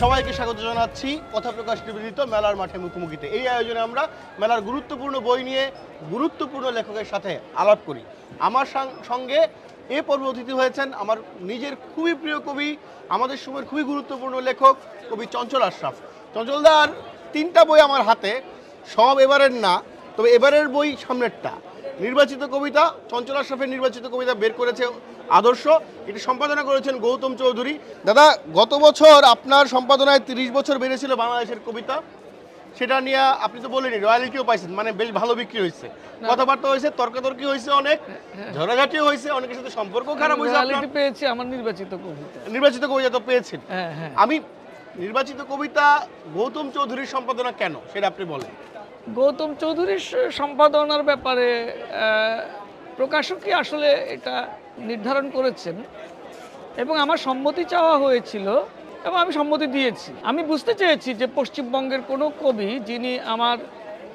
সবাইকে স্বাগত জানাচ্ছি কথা প্রকাশ নিবেদিত মেলার মাঠে মুখোমুখিতে। এই আয়োজনে আমরা মেলার গুরুত্বপূর্ণ বই নিয়ে গুরুত্বপূর্ণ লেখকের সাথে আলাপ করি। আমার সঙ্গে এ পর্ব অতিথি হয়েছেন আমার নিজের খুবই প্রিয় কবি, আমাদের সময়ের খুবই গুরুত্বপূর্ণ লেখক কবি চঞ্চল আশরাফ। চঞ্চলদার তিনটা বই আমার হাতে, সব এবারের না, তবে এবারের বই সামনেরটা। নির্বাচিত কবিতা, চঞ্চল আশরাফের নির্বাচিত কবিতা বের করেছে আদর্শ। এটি সম্পাদনা করেছেন গৌতম চৌধুরী। দাদা, গত বছর আপনার সম্পাদনায় তিরিশ বছর বেড়েছিল বাংলাদেশের কবিতা। সেটা নিয়ে আপনি তো বলেনি রয়্যালিটিও পাইছেন মানে বেশ ভালো বিক্রি হয়েছে। কথাবার্তা হয়েছে তর্কাতর্কি হয়েছে অনেক ঝড়াঝাটিও হয়েছে অনেকের সাথে সম্পর্ক খারাপ হয়েছে আপনার। রিয়ালিটি পেয়েছি আমার নির্বাচিত কবিতা। নির্বাচিত কবিতা তো পেয়েছেন। হ্যাঁ হ্যাঁ। আমি নির্বাচিত কবিতা গৌতম চৌধুরীর সম্পাদনা কেন সেটা আপনি বলেন। গৌতম চৌধুরীর সম্পাদনার ব্যাপারে প্রকাশকই আসলে এটা নির্ধারণ করেছেন? এবং আমার সম্মতি চাওয়া হয়েছিল এবং আমি সম্মতি দিয়েছি। আমি বুঝতে চেয়েছি যে পশ্চিমবঙ্গের কোনো কবি যিনি আমার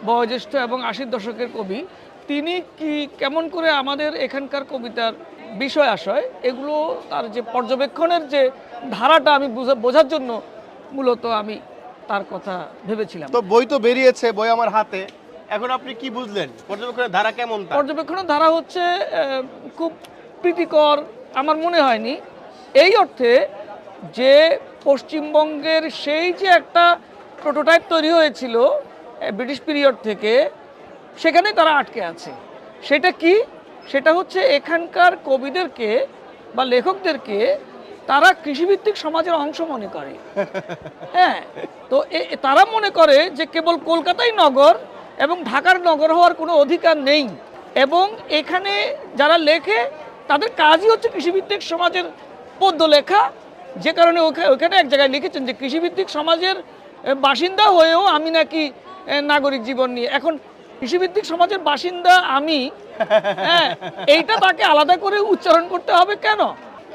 বয়োজ্যেষ্ঠ এবং আশির দশকের কবি তিনি কি কেমন করে আমাদের এখানকার কবিতার বিষয় আশয় এগুলো তার যে পর্যবেক্ষণের যে ধারাটা আমি বুঝা- বোঝার জন্য মূলত আমি তার কথা ভেবেছিলাম। তো বই তো বেরিয়েছে বই আমার হাতে। এখন আপনি কি বুঝলেন? পর্যবেক্ষণের ধারা কেমন পর্যবেক্ষণের ধারা হচ্ছে খুব প্রীতিকর আমার মনে হয়নি। এই অর্থে যে পশ্চিমবঙ্গের সেই যে একটা প্রোটোটাইপ তৈরি হয়েছিল ব্রিটিশ পিরিয়ড থেকে সেখানেই তারা আটকে আছে। সেটা কি? সেটা হচ্ছে এখানকার কবিদেরকে বা লেখকদেরকে তারা কৃষিভিত্তিক সমাজের অংশ মনে করে। হ্যাঁ তো তারা মনে করে যে কেবল কলকাতাই নগর এবং ঢাকার নগর হওয়ার কোনো অধিকার নেই। এবং এখানে যারা লেখে তাদের কাজই হচ্ছে কৃষিভিত্তিক সমাজের পদ্য লেখা যে কারণে ওখা- ওখানে এক জায়গায় লিখেছেন যে কৃষিভিত্তিক সমাজের বাসিন্দা হয়েও আমি নাকি নাগরিক জীবন নিয়ে। এখন কৃষিভিত্তিক সমাজের বাসিন্দা আমি হ্যাঁ এইটা তাকে আলাদা করে উচ্চারণ করতে হবে কেন?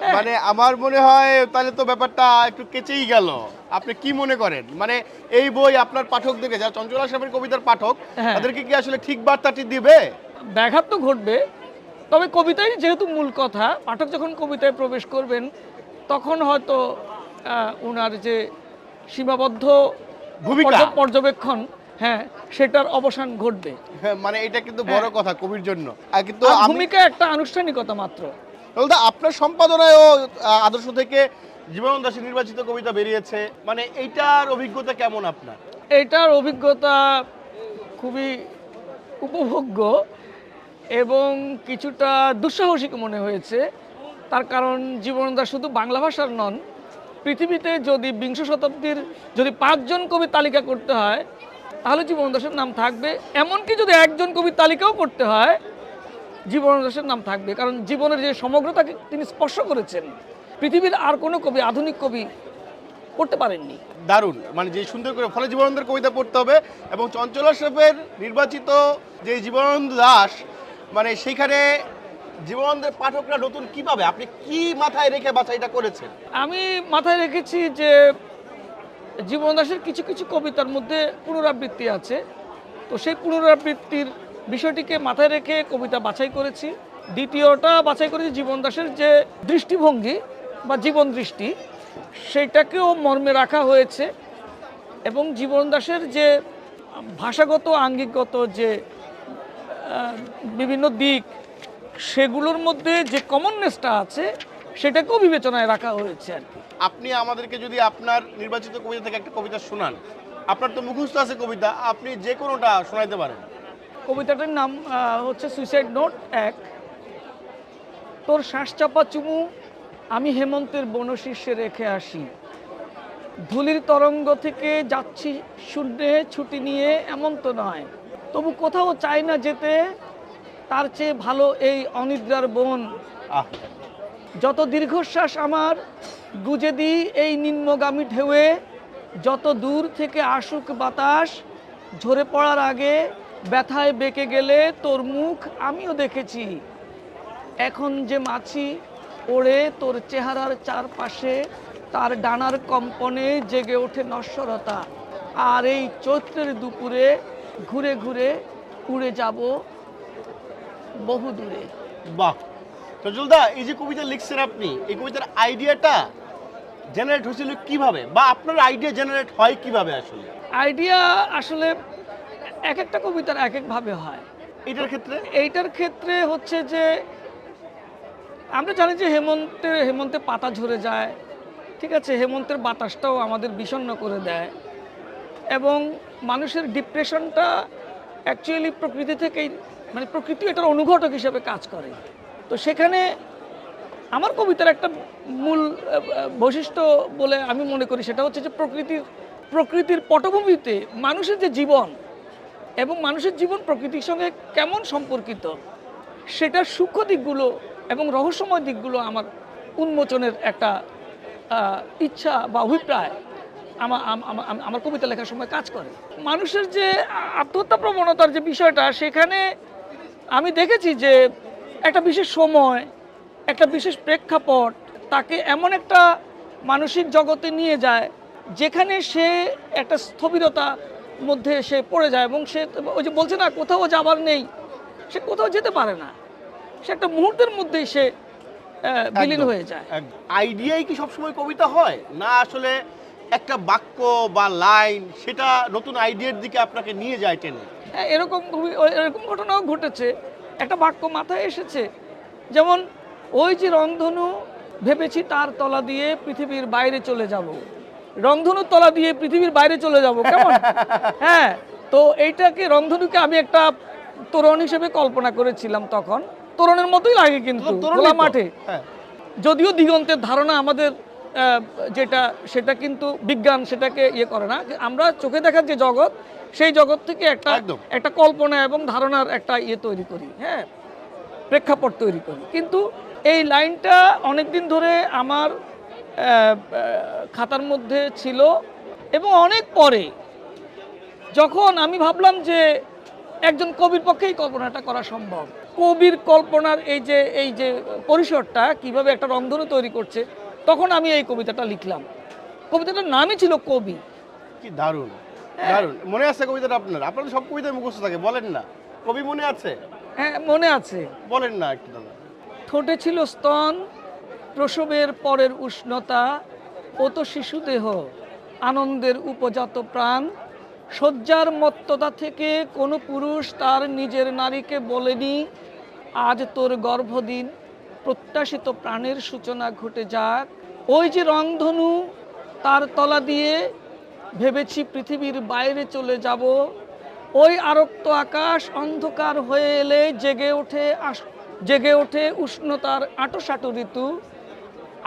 হ্যাঁ, মানে আমার মনে হয় তাহলে তো ব্যাপারটা একটু কেচেই গেল। আপনি কি মনে করেন? মানে এই বই আপনার পাঠকদেরকে যারা চঞ্চলা সাহেবের কবিতার পাঠক হ্যাঁ। তাদেরকে কি আসলে ঠিক বার্তাটি দিবে? ব্যাঘাত তো ঘটবে তবে কবিতাই যেহেতু মূল কথা পাঠক যখন কবিতায় প্রবেশ করবেন তখন হয়তো ওনার যে সীমাবদ্ধ ভূমিকা। পর্যবেক্ষণ হ্যাঁ সেটার অবসান ঘটবে। হ্যাঁ, মানে এটা কিন্তু বড় কথা কবির জন্য। কিন্তু ভূমিকা একটা আনুষ্ঠানিকতা মাত্র। বলতে আপনার সম্পাদনায়ও আহ, আদর্শ থেকে জীবন দাসী নির্বাচিত কবিতা বেরিয়েছে। মানে এইটার অভিজ্ঞতা কেমন আপনার? এটার অভিজ্ঞতা খুবই উপভোগ্য এবং কিছুটা দুঃসাহসিক মনে হয়েছে। তার কারণ জীবনদা শুধু বাংলা ভাষার নন, পৃথিবীতে যদি বিংশ শতাব্দীর যদি পাঁচজন কবি তালিকা করতে হয়, তাহলে জীবন দাসের নাম থাকবে। এমনকি যদি একজন কবির তালিকাও করতে হয় জীবন দাসের নাম থাকবে। কারণ জীবনের যে সমগ্রতাকে তিনি স্পর্শ করেছেন, পৃথিবীর আর কোনো কবি, আধুনিক কবি করতে পারেননি। দারুণ। মানে যে সুন্দর করে ফলে জীবনানন্দের কবিতা পড়তে হবে এবং চঞ্চলা শেফের নির্বাচিত যে জীবনানন্দ দাস মানে সেইখানে জীবনানন্দের পাঠকরা নতুন কি পাবে আপনি কি মাথায় রেখে বাছাইটা করেছেন? আমি মাথায় রেখেছি যে জীবন দাসের কিছু কিছু কবিতার মধ্যে পুনরাবৃত্তি আছে। তো সেই পুনরাবৃত্তির বিষয়টিকে মাথায় রেখে কবিতা বাছাই করেছি। দ্বিতীয়টা বাছাই করেছি জীবন দাসের যে দৃষ্টিভঙ্গি বা জীবন দৃষ্টি, সেইটাকেও মর্মে রাখা হয়েছে এবং জীবন দাসের যে ভাষাগত, আঙ্গিকগত যে বিভিন্ন দিক সেগুলোর মধ্যে যে কমননেসটা আছে সেটাকেও বিবেচনায় রাখা হয়েছে আর কি। আপনি আমাদেরকে যদি আপনার নির্বাচিত কবিতা থেকে একটা কবিতা শোনান আপনার তো মুখস্থ আছে কবিতা আপনি যে কোনোটা শোনাইতে পারেন। কবিতাটার নাম হচ্ছে সুইসাইড নোট এক তোর শ্বাস চাপা চুমু আমি হেমন্তের বনশীর্ষে রেখে আসি। ধুলির তরঙ্গ থেকে যাচ্ছি শূন্যে ছুটি নিয়ে এমন তো নয়। তবু কোথাও চাই না যেতে তার চেয়ে ভালো এই অনিদ্রার বন। যত দীর্ঘশ্বাস আমার গুজে দিই এই নিম্নগামী ঢেউয়ে। যত দূর থেকে আসুক বাতাস ঝরে পড়ার আগে ব্যথায় বেঁকে গেলে তোর মুখ আমিও দেখেছি। এখন যে মাছি ওড়ে তোর চেহারার চারপাশে তার ডানার কম্পনে জেগে ওঠে নশ্বরতা। আর এই চৈত্রের দুপুরে ঘুরে ঘুরে উড়ে যাব বহু দূরে। বাহ। সজলদা এই যে কবিতা লিখছেন আপনি এই কবিতার আইডিয়াটা জেনারেট হয়েছিল কীভাবে? বা আপনার আইডিয়া জেনারেট হয় কীভাবে আসলে? আইডিয়া আসলে এক একটা কবিতার এক একভাবে হয়। এটার ক্ষেত্রে? এইটার ক্ষেত্রে হচ্ছে যে আমরা জানি যে হেমন্তে হেমন্তে পাতা ঝরে যায় ঠিক আছে? হেমন্তের বাতাসটাও আমাদের বিষণ্ণ করে দেয়। এবং মানুষের ডিপ্রেশনটা অ্যাকচুয়ালি প্রকৃতি থেকেই মানে প্রকৃতি এটার অনুঘটক হিসেবে কাজ করে। তো সেখানে আমার কবিতার একটা মূল বৈশিষ্ট্য বলে আমি মনে করি সেটা হচ্ছে যে প্রকৃতির প্রকৃতির পটভূমিতে মানুষের যে জীবন এবং মানুষের জীবন প্রকৃতির সঙ্গে কেমন সম্পর্কিত, সেটার সূক্ষ্ম দিকগুলো এবং রহস্যময় দিকগুলো আমার উন্মোচনের একটা ইচ্ছা বা অভিপ্রায় আমার আম- আম- আম- আমার কবিতা লেখার সময় কাজ করে। মানুষের যে আত্মহত্যা প্রবণতার যে বিষয়টা, সেখানে আমি দেখেছি যে একটা বিশেষ সময় একটা বিশেষ প্রেক্ষাপট তাকে এমন একটা মানসিক জগতে নিয়ে যায় যেখানে সে একটা স্থবিরতা মধ্যে সে পড়ে যায় এবং সে ওই যে বলছে না কোথাও যাবার নেই সে কোথাও যেতে পারে না। সে একটা মুহূর্তের মধ্যেই সে বিলীন হয়ে যায়। আইডিয়াই কি সবসময় কবিতা হয়? না আসলে একটা বাক্য বা লাইন সেটা নতুন আইডিয়ার দিকে আপনাকে নিয়ে যায় টেনে? এরকম খুবই- এরকম ঘটনাও ঘটেছে। একটা বাক্য মাথায় এসেছে যেমন ওই যে রংধনু ভেবেছি তার তলা দিয়ে পৃথিবীর বাইরে চলে যাব। রংধনুর তলা দিয়ে পৃথিবীর বাইরে চলে যাব। কেমন? হ্যাঁ তো এইটাকে রংধনুকে আমি একটা তোরণ হিসেবে কল্পনা করেছিলাম তখন। তোরণের মতোই লাগে কিন্তু খোলা মাঠে। হ্যাঁ। যদিও দিগন্তের ধারণা আমাদের যেটা সেটা কিন্তু বিজ্ঞান সেটাকে ইয়ে করে না। আমরা চোখে দেখার যে জগৎ সেই জগৎ থেকে একটা একটা কল্পনা এবং ধারণার একটা ইয়ে তৈরি করি হ্যাঁ? প্রেক্ষাপট তৈরি করি। কিন্তু এই লাইনটা অনেক দিন ধরে আমার খাতার মধ্যে ছিল এবং অনেক পরে যখন আমি ভাবলাম যে একজন কবির পক্ষেই কল্পনাটা করা সম্ভব। কবির কল্পনার এই যে এই যে পরিসরটা কীভাবে একটা রংধনু তৈরি করছে তখন আমি এই কবিতাটা লিখলাম। কবিতাটার নামই ছিল কবি। কি দারুণ দারুণ। মনে আছে কবিতাটা আপনার? আপনার সব কবিতায় মুখস্থ থাকে বলেন না। কবি মনে আছে? হ্যাঁ মনে আছে। বলেন না একটু দাদা। ঠোঁটে ছিল স্তন প্রসবের পরের উষ্ণতা ও তো শিশুদেহ আনন্দের উপজাত প্রাণ। শয্যার মত্ততা থেকে কোনো পুরুষ তার নিজের নারীকে বলেনি আজ তোর গর্ভদিন। প্রত্যাশিত প্রাণের সূচনা ঘটে যাক। ওই যে রংধনু, তার তলা দিয়ে ভেবেছি পৃথিবীর বাইরে চলে যাব। ওই আরক্ত আকাশ অন্ধকার হয়ে এলে জেগে ওঠে জেগে ওঠে উষ্ণতার আটোসাটো ঋতু।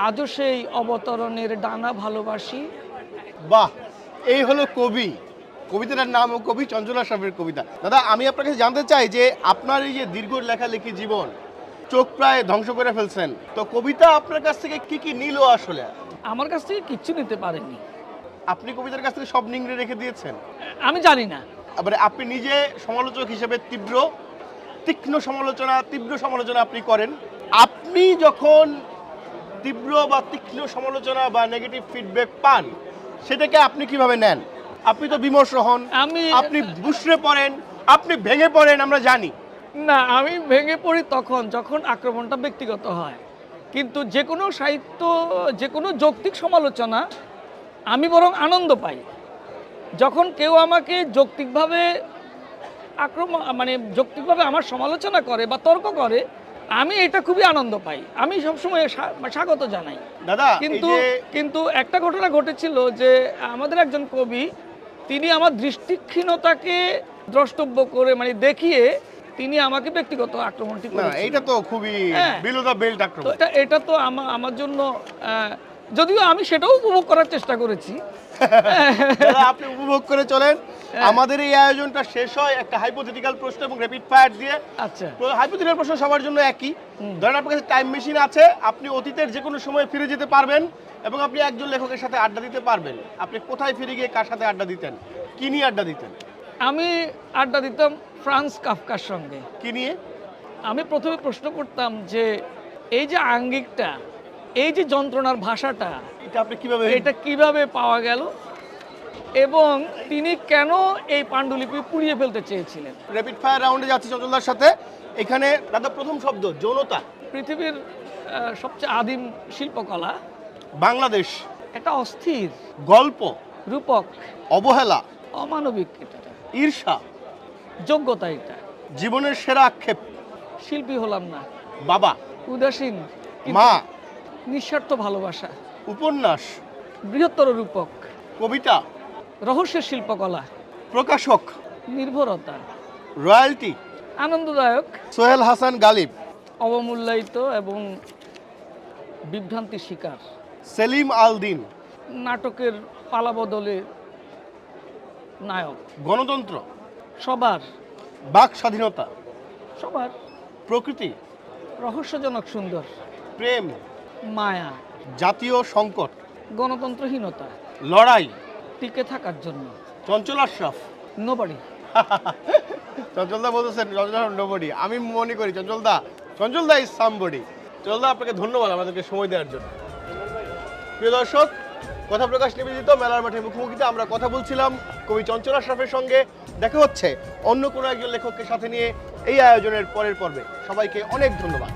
আজও সেই অবতরণের ডানা ভালোবাসি। বাহ! এই হলো কবি। কবিতাটার নাম ও কবি চঞ্চলা সাহেবের কবিতা। দাদা, আমি আপনার কাছে জানতে চাই যে আপনার এই যে দীর্ঘ লেখালেখি জীবন চোখ প্রায় ধ্বংস করে ফেলছেন। তো কবিতা আপনার কাছ থেকে কি কি নিল আসলে? আমার কাছ থেকে কিচ্ছু নিতে পারেনি। আপনি কবিতার কাছ থেকে সব নিংড়ে রেখে দিয়েছেন? আমি জানি না। আবার আপনি নিজে সমালোচক হিসেবে তীব্র তীক্ষ্ণ সমালোচনা তীব্র সমালোচনা আপনি করেন। আপনি যখন তীব্র বা তীক্ষ্ণ সমালোচনা বা নেগেটিভ ফিডব্যাক পান সেটাকে আপনি কীভাবে নেন? আপনি তো বিমর্ষ হন। আমি আপনি বুসরে পড়েন আপনি ভেঙে পড়েন আমরা জানি। না আমি ভেঙে পড়ি তখন যখন আক্রমণটা ব্যক্তিগত হয়। কিন্তু যে কোনো সাহিত্য যে কোনো যৌক্তিক সমালোচনা আমি বরং আনন্দ পাই। যখন কেউ আমাকে যৌক্তিকভাবে আক্রমণ মানে যৌক্তিকভাবে আমার সমালোচনা করে বা তর্ক করে আমি এটা খুবই আনন্দ পাই। আমি সবসময় স্বাগত জানাই। দাদা কিন্তু কিন্তু একটা ঘটনা ঘটেছিল যে আমাদের একজন কবি তিনি আমার দৃষ্টিক্ষীণতাকে দ্রষ্টব্য করে মানে দেখিয়ে তিনি আমাকে ব্যক্তিগত আক্রমণটি না এইটা তো খুবই হ্যাঁ। বিলো দ্য বেল্ট আক্রমণ। এটা এটা তো আমার আমার জন্য যদিও আমি সেটাও উপভোগ করার চেষ্টা করেছি। আপনি উপভোগ করে চলেন। হ্যাঁ। আমাদের এই আয়োজনটা শেষ হয় একটা হাইপোথেটিক্যাল প্রশ্ন এবং র্যাপিড ফায়ার দিয়ে। আচ্ছা। হাইপোথেটিক্যাল প্রশ্ন সবার জন্য একই। ধরেন আপনার কাছে টাইম মেশিন আছে আপনি অতীতের যে কোনো সময় ফিরে যেতে পারবেন এবং আপনি একজন লেখকের সাথে আড্ডা দিতে পারবেন। আপনি কোথায় ফিরে গিয়ে কার সাথে আড্ডা দিতেন? কি নিয়ে আড্ডা দিতেন? আমি আড্ডা দিতাম ফ্রান্স কাফকার সঙ্গে। কি নিয়ে? আমি প্রথমে প্রশ্ন করতাম যে এই যে আঙ্গিকটা এই যে যন্ত্রণার ভাষাটা এটা আপনি কীভাবে এটা কীভাবে পাওয়া গেল? এবং তিনি কেন এই পাণ্ডুলিপি পুড়িয়ে ফেলতে চেয়েছিলেন? র্যাপিড ফায়ার রাউন্ডে যাচ্ছি চঞ্চলদার সাথে। এখানে দাদা প্রথম শব্দ যৌনতা। পৃথিবীর সবচেয়ে আদিম শিল্পকলা। বাংলাদেশ। একটা অস্থির গল্প। রূপক অবহেলা। অমানবিক এটা। ঈর্ষা। যোগ্যতা এটা। জীবনের সেরা আক্ষেপ। শিল্পী হলাম না। বাবা। উদাসীন মা। নিঃস্বার্থ ভালোবাসা। উপন্যাস। বৃহত্তর রূপক। কবিতা। রহস্যের শিল্পকলা। প্রকাশক। নির্ভরতা। রয়্যালটি। আনন্দদায়ক। সোহেল হাসান গালিব। অবমূল্যায়িত এবং বিভ্রান্তির শিকার। সেলিম আল দিন নাটকের পালাবদলে নায়ক। গণতন্ত্র। সবার। বাক স্বাধীনতা। সবার। প্রকৃতি। রহস্যজনক সুন্দর। প্রেম। মায়া। জাতীয় সংকট। গণতন্ত্রহীনতা। লড়াই। টিকে থাকার জন্য। চঞ্চল আশরাফ। নোবাড়ি। চঞ্চলদা বলতেছেন চঞ্চল নবডি। আমি মনে করি চঞ্চলদা চঞ্চলদা ইজ সামবডি চঞ্চলদা আপনাকে ধন্যবাদ আমাদেরকে সময় দেওয়ার জন্য। প্রিয় দর্শক কথা প্রকাশ নিবেদিত মেলার মাঠে মুখোমুখিতে আমরা কথা বলছিলাম কবি চঞ্চল আশরাফের সঙ্গে। দেখা হচ্ছে অন্য কোনো একজন লেখককে সাথে নিয়ে এই আয়োজনের পরের পর্বে। সবাইকে অনেক ধন্যবাদ।